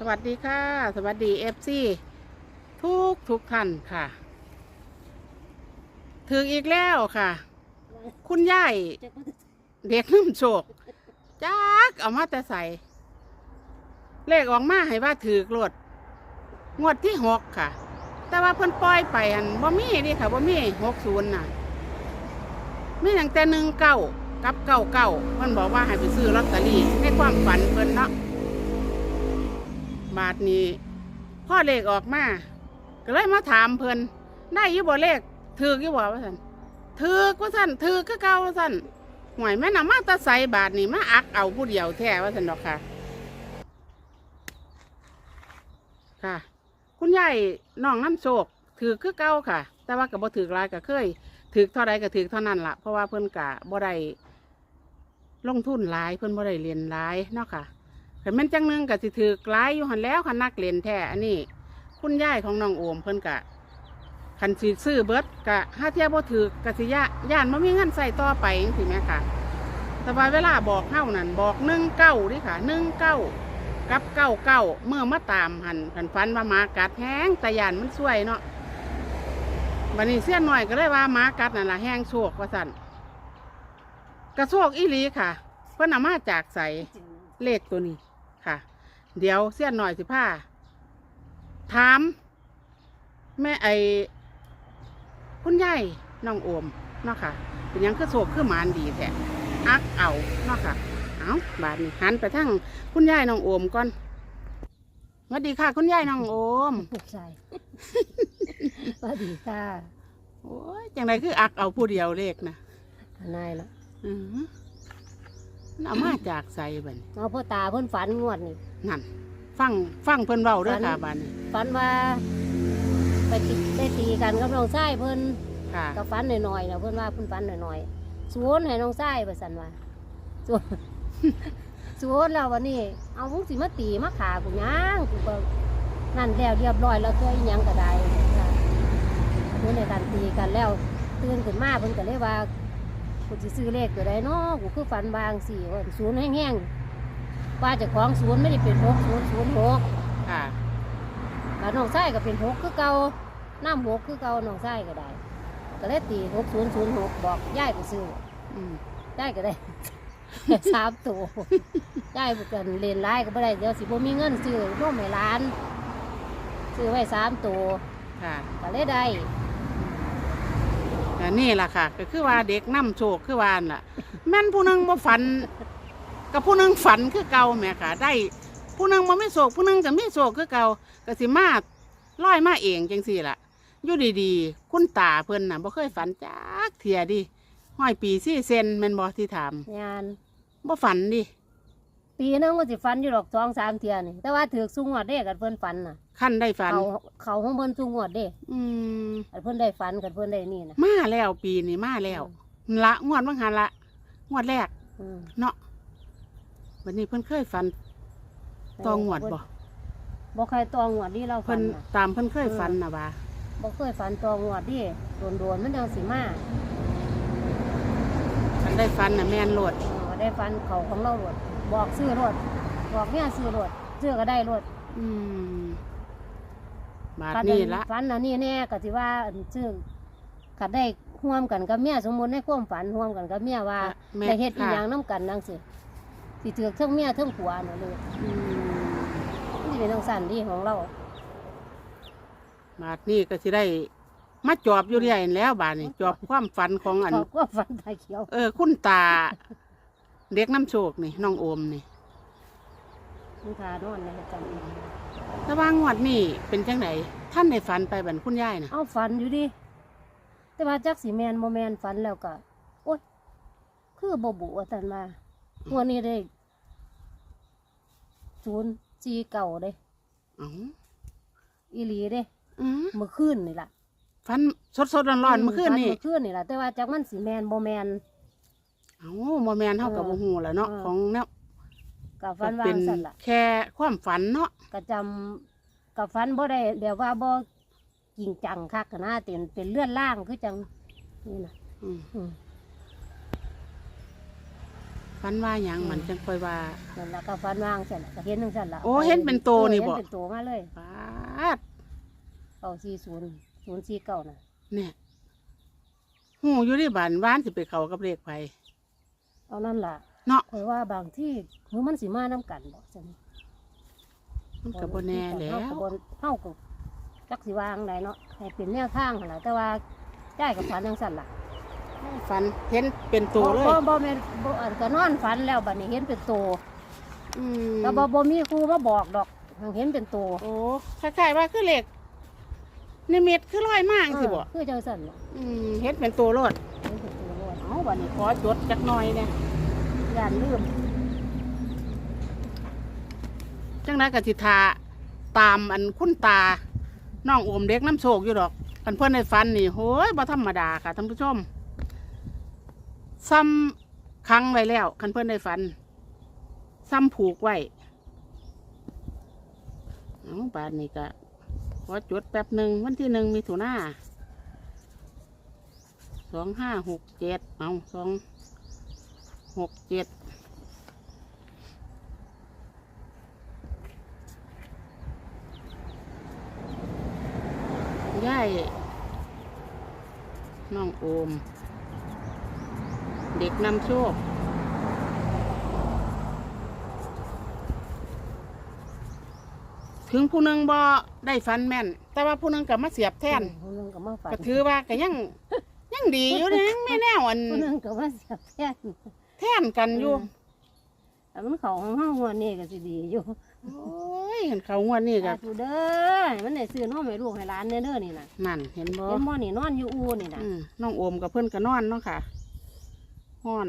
สวัสดีค่ะ สวัสดีเอฟซีทุกทุกท่านค่ะ ถึงอีกแล้วค่ะ คุณยายเด็กน้ำโชคจักเอามาแต่ใส่เลขออกมาให้ว่าถือกรดงวดที่หกค่ะ แต่ว่าเพิ่นปล่อยไปอันบ่มีนี่ค่ะบ่มีหกศูนย์น่ะมีตั้งแต่หนึ่งเก้ากับเก้าเก้าเพิ่นบอกว่าให้ไปซื้อลอตเตอรี่ในความฝันเพิ่นเนาะ บาทนี้พ่อเลขออกมาก็เลยมาถามเพิ่นได้ยี่บ่เลขถือกยี่บ่ว่าสันถือกว่าสันถือกคือเก่าว่าสันหวยแม่นำมาตะใสบาทนี้มาอักเอาผู้เดียวแท้ว่าสันดอกค่ะ ค่ะ คุณยายน้องน้ำโชคถือกคือเก่าค่ะ แต่ว่าก็บ่ถือลายก็เคยถือเท่าใดก็ถือเท่านั้นละเพราะว่าเพิ่นกะบ่ได้ลงทุนหลายเพิ่นบ่ได้เรียนหลายเนาะค่ะ แต่แม่นจังนึงก็สิถือกลายอยู่หันแล้วคันนักเล่นแท้อันนี้ คุณยายของน้องโอมเพิ่นกะคันสิซื้อเบิดกะห้าเทียบบ่ถือกะสิยะย่านบ่มีเงินใส่ต่อไปจังซี่แหมค่ะแต่ว่าเวลาบอกเฮานั่นบอกหนึ่งเก้าดิค่ะหนึ่งเก้ากับเก้าเก้าเมื่อมาตามหันหันฟันว่าหมากัดแห้งแต่ยานมันสวยเนาะบันนี้เสี้ยนหน่อยก็เลยว่าหมากัดนั่นแหละแห้งโชคว่าสั่นกระโชคอีหลีค่ะ เพิ่นอามาจากใสเลขตัวนี้ เดี๋ยวเสี้ยนหน่อยสิผ้าถาม แม่ไอคุณยายน้องโอมเนาะค่ะ เป็นหยังคือโศกคือหมานดีแท้อักเอาเนาะค่ะ เอาบาดนี้หันไปทั้งคุณยายน้องโอมก่อนสวัสดีค่ะ คุณยายน้องโอมใช่สวัสดีค่ะโอ้ยจังไรคืออักเอาผู้เดียวเลขนะนายละอือหือมันเอามาจากใส่บัดนเอาพ่อตาเพิ่นฝันงวดนี่นั่นฟังฟังเพิ่นเว้าเด้อฝันค่ะบาดนี้ฝันว่าไปติดได้ตีกันกับน้องชายเพิ่นค่ะกับฝันหน่อยๆนะเพิ่นว่าเพิ่นฝันหน่อยๆสวนให้น้องชายไปสั่นว่าสวนสวนแล้ววันนี้ เอาพวกสิมาตีมาขากูยังกูก็นั่นแล้วเรียบร้อยแล้วตัวอีหยังก็ได้ค่ะเพิ่นในการตีกันแล้วตื่นขึ้นมาเพิ่นก็เลยว่ากูสิซื้อเลขตัวใดเนาะกูคือฝันบางสี่ว่าศูนย์แห้งๆ ว่าเจะของศูนย์ไม่ได้เป็นหกศูนย์ศูนย์หกค่ะแล้วน้องไส้ก็เป็นหกคือเก่าน้ำหกคือเก่าน้องไส้ก็ได้ ก็เลยตีหกศูนย์ศูนย์หกบอกย่ายไปซื้ออืมย่ายก็ได้ สามตัวย่ายกันเรียนไล่ก็ไม่ได้เดี๋ยวสิบ่มีเงินซื้อร่วมให้ร้าน ซื้อไว้สามตัวค่ะ ก็เลยได้แต่นี่ล่ะค่ะ ก็คือว่าเด็กนํโชคคือว่านั่นล่ะ แม่นผู้หนึงบ่ฝัน กับผู้หนึงฝันคือเก่าแหม่ค่ะ ได้ผู้หนึงบ่มีโศกผู้หนึงก็มีโศกคือเก่าก็สิมาลอยมาเองจังซี่ล่ะอยู่ดีๆ คุณตาเพิ่นน่ะบ่เคยฝันจักเที่ยดิห้อยปีซี่เซนแม่นบ่ที่ถามงานบ่ฝันดิปีนึงก็สิฟันอยู่ดอกสองสามเทียนี่แต่ว่าถือสูงวดเด้กันเพิ่นฝันน่ะขั้นได้ฝัน เขาเขาของเพิ่นสูงวดเด้อืมกันเพิ่นได้ฝันกันเพิ่นได้นี่นะมาแล้วปีนี้มาแล้วละงวดบางหันละงวดแรกอืมเนาะ วันนี้เพิ่นเคยฝันตองงวดบ่บ่เคยตองงวดนี่เราฝัเพิ่นนน่ะตามเพิ่นเคยฝันนะว่าบ่เคยฝันตองงวดดิโดนๆมันจังสิมาคันได้ฝันน่ะแม่นโลดเออได้ฝันเขาของเราโลดบอกซื้อโลดบอกเนี่ยซื้อโลดซื้อก็ได้โลดอืมบาทฝันี้ละฝันอันนี้แน่ก็สิว่าอันซื้อก็ได้ร่วมกันกับเมียสมมุติในความฝันร่วมกันกับเมียว่าแม่ได้เฮ็ดอีค่ะหยังนํกันจังซี่ สิถือเทั้งเมียเทั้งผัวน่ะเลยอืมมันสิเป็นจังซั่นดีของเราบาทนี้ก็สิได้มาจอบอยู่เรื่อยนั่นแหล้วบาทนี้จอบความฝันของอันขอบความฝันตาเขียวเออ คุณตา เด็กน้ำโชคนี่น้องโอมนี่มันทานอนนะจำอีกแต่ว่างวดนี้เป็นจังไดท่านได้ฝันไปบันคุณยายน่ะเอาฝันอยู่ดิแต่ว่าจักสีแมนโมแมนฝันแล้วก็โอ๊ยคือบ่บุว่าตันมา หัวดนี้ได้ศูนย์จีเก่าเด้เอ้าอีหลีเด้อือเมื่อคืนนี่ล่ะฝันสดๆร้อนๆเมื่อคืนนี่ ฝัเมื่อคืนนี่ล่ะแต่ว่าจักมันสีแมนโมแมน เอ้าโมแมนเท่ากับเอโมอหูแหล้วเนาะเออ ของเนาะกับฝันก็ว่าเป็นสั่นล่ะ แค่ความฝันเนาะก็จำกับฝันบ่ได้แบบว่าบ่จริงจังคักนะเป็นเป็นเลื่อนล่างคือจังนี่นะอืมอืม ฝัฟันว่าหยังมันจังค่อยว่า นั่นละก็ฟันวางเสร็จก็เห็นทั้งสั้นละโอ้เห็นเป็นโตนี่บ่ เห็นเป็นโตมาเลยปาดเก้าสี่ศูนย์ศูนย์สี่เก้าน่ะเนี่ยหูอยู่ที่บ้านบ้านสิไปเข้ากับเลขไผ เอานั่นล่ะเนาะเพราะว่าบางที่คือมันสิมาน้ำกันบอกจังมันก็บ่แน่แล้วเฮาก็บ่เฮาก็จักสิวางไหนเนาะให้เป็นแนวทางหั่นล่ะแต่ว่าได้กับฝันจังสั่นล่ะ ฟันเห็นเป็นตัวเลย บ่บ่แม่นบ่อันก็นอนฝันแล้วบัดนี้เห็นเป็นโตอืมแล้วบ่บ่มีครูมาบอกดอกเห็นเป็นโตโอ้คล้ายๆว่าคือเลขนิมิตคือลอยมากสิบ่เออคือจังสั่นล่ะอืมเห็นเป็นตัวรถเห็นเป็นโตโลดเอาบัดนี้ขอจดจักหน่อยเนี่ยย่านลืมจังไดก็สิทาตามอันคุณตาน้องโอมเด็กน้ำโชคอยู่ดอกกันเพื่อนในฟันนี่โหยบ่ธรรมดาค่ะท่านผู้ชม ซ้ำคังไว้แล้ว คันเพื่อนในฟัน ซ้ำผูกไว้เอาบาทนี้ก็ขอจดแป๊บหนึ่งวันที่หนึ่งมีถุนาสองห้าหกเจ็ดเอาสองหกเจ็ดย่ายน้องโอม เด็กนำโชคถึงผู้หนึงบ่ได้ฟันแม่น แต่ว่าผู้หนึงกับมาเสียบแทนผู้หนึงก็มาฝันก็ถือว่าก็ยัง ยังดีอยู่นะยังไม่แน่วอันผู้หนึงก็มาเสียบแทนแทนกันอยู่แต่มันเขาของเฮาหัวนี่ก็สิดีอยู่โอ้ยเห็นเขางวดนี่กัสาบธุเด้อมันได้ซื้อนมให้ลูกให้หลานเด้อเด้อนี่น่ะนั่นเห็นบ่เห็นบ่นี่นอนอยู่อูนี่น่ะอืมน้องโอมกับเพื่อนก็นอนเนาะค่ะ ฮ้อน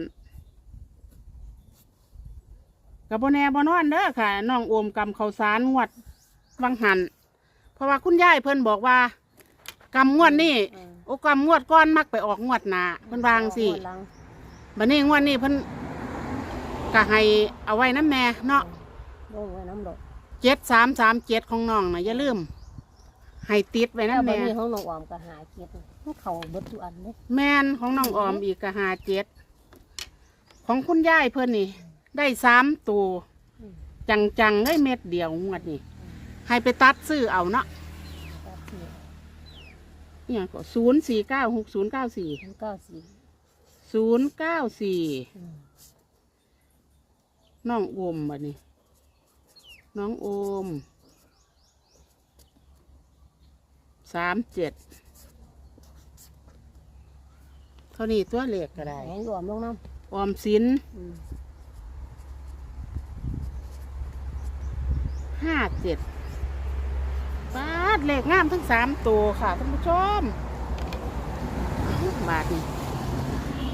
กับโบแน่บนอนเด้อค่ะน้องโอมกำข้าวสารงวดวังหันเพราะว่าคุณยายเพิ่นบอกว่ากำงวดนี่เออโอ้กำงวดก้อนมักไปออกงวดหนาเพิ่นวางสิหัวหลังบัดนี้งวดนี้เพิ่นก็ให้เอาไว้น้ำแม่เนาะบ่ไว้น้ำดอกเจ็ดสามสามเจ็ดของน้องนะอย่าลืมให้ติดไว้แล้วน้ำบัดแม่นี้ของน้องออมก็หาเกียรติมันเข้าเบิดทุกอันเด้แม่นของน้องออมอีกก็หาเจ็ด ของคุณยายเพิ่นนี่ ได้สามตัวอืมจังๆเลยเม็ดเดียวงวดนี่ให้ไปตัดซื้อเอาเนาะก็คืออหย่างก็ศูนย์สี่เก้าหกศูนย์เก้าสี่มันเก้าสี่ศูนย์เก้าสี่อืมน้องโอมบัดนี้น้องโอมสามเจ็ดเท่านี้ตัวเลขก็ได้ให้รวมลงน้ ออมสินห้าเจ็ดบาทเลขงามทั้งสามตัวค่ะท่านผู้ชมบาทนี่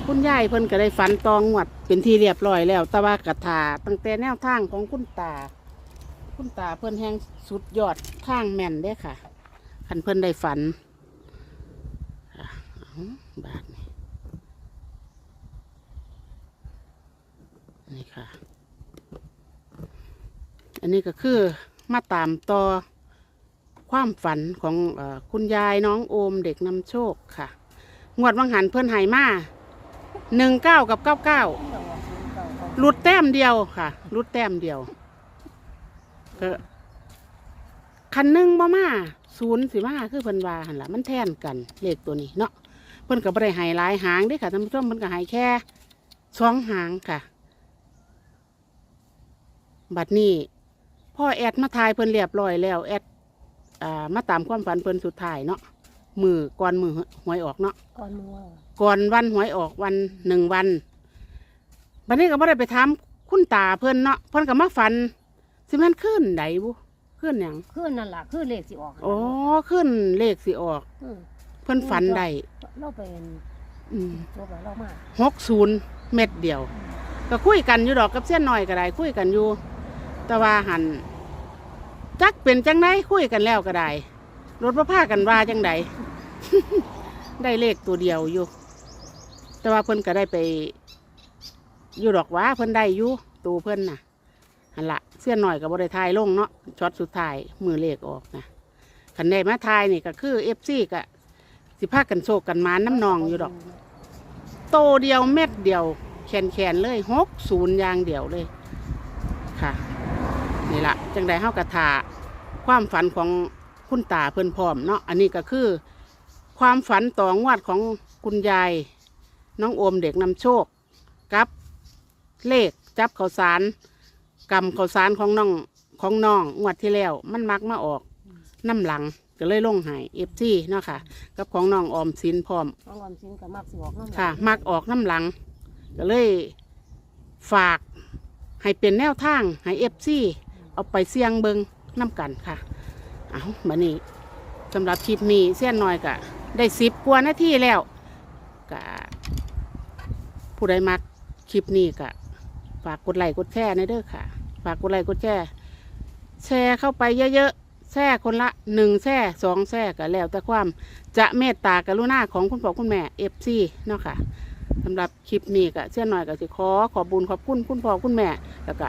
คุณยายเพิ่นก็ได้ฝันตองงวดเป็นที่เรียบร้อยแล้ว แต่ว่ากระถาตั้งแต่แนวทางของคุณตา คุณตาเพิ่นแห่งสุดยอดทางแม่นเด้ค่ะคันเพิ่นได้ฝันอะเอาบาทนี่ นี่ค่ะ อันนี้ก็คือมาตามต่อความฝันของอคุณยายน้องโอมเด็กนำโชคค่ะ งวดวังหันเพื่อนหายมาหนึ่งเก้ากับเก้าเก้าหลุดแต้มเดียวค่ะหลุดแต้มเดียวก็คันหนึ่งบ่มาศูนย์สิมาคือเพิ่นว่าหันละมันแท่นกันเลขตัวนี้เนาะเพิ่นก็บ่ได้หายหลายหางด้อค่ะท่านผู้ชมเพิ่นก็ใหายแค่สองหางค่ะ บัดนี้พ่อแอดมาทายเพิ่นเรียบร้อยแล้วแอดอ่ามาตามความฝันเพิ่นสุดท้ายเนาะมือก่อนมือหวยออกเนาะก่อนมือว่าก่อนวันหวยออกวันหนึ่งวันบัดนี้ก็บ่ได้ไปถามคุณตาเพิ่นเนาะเพิ่นก็มาฝันสิมันขึ้นไดบุขึ้นหยังขึ้นนั่นล่ะขึ้นเลขสิออกอ๋อขึ้นเลขสิออกอืมเพิ่นฝันได้เราเป็นอืมเราไปเรามาหกศูนย์เม็ดเดียว ก็คุยกันอยู่ดอกกับเส้นหน่อยก็ได้คุยกันอยู่ แต่ว่าหันจักเป็นจังไดคุยกันแล้วก็ได้รถพระพากันว่าจังไดได้เลขตัวเดียวอยู่ แต่ว่าเพิ่นก็ได้ไป อยู่ดอกว่าเพิ่นได้อยู่ตัวเพิ่นน่ะหันละเส้นหน่อยกับบริทายลงเนาะช็อตสุดท้ายมือเลขออกนะขันได้มาทายนี่ก็คือเอฟซีก็สิพากันโศกกันมานน้ำนองอยู่ดอก โตเดียวเม็ดเดียวแขนแคนๆเลยหกศูนย์ยางเดียวเลยค่ะ นี่ละจังใดเฮากระถาความฝันของคุณตาเพิ่นพร้อมเนาะอันนี้ก็คือ ความฝันต่องวดของคุณยาย น้องโอมเด็กนำโชคกับเลขจับข้าวสารกำข้าวสารของน้องของน้องงวดที่แล้วมันมักมาออกน้ำหลังก็เลยลงใหายเอฟซีเนาะค่ะ กับของน้องออมสินพร้อมน้องออมสินก็มักสิออกน้ำค่ะ มักออกน้ำหลัง ก็เลยฝากให้เป็นแนวทางให้เอฟซี เอาไปเสี่ยงเบิงน้ำกันค่ะ เอาบันนี้สำหรับคลิปนี้เสี้ยนน้อยกะได้สิบกว่านาทีแล้วกะผู้ใดมักคลิปนี้กะฝากกดไลค์กดแชร์ในเด้อค่ะ ฝากกดไลค์กดแชร์แชร์เข้าไปเยอะๆแชร์คนละหนึ่งแชร์สองแชร์ก็แล้วแต่ความจะเมตตากรุณาของคุณพ่อคุณแม่เอฟซีเนาะค่ะสำหรับคลิปนี้ก็เสี้ยนน้อยก็สิขอขอบบุญขอบคุณคุณพ่อคุณแม่แล้วก็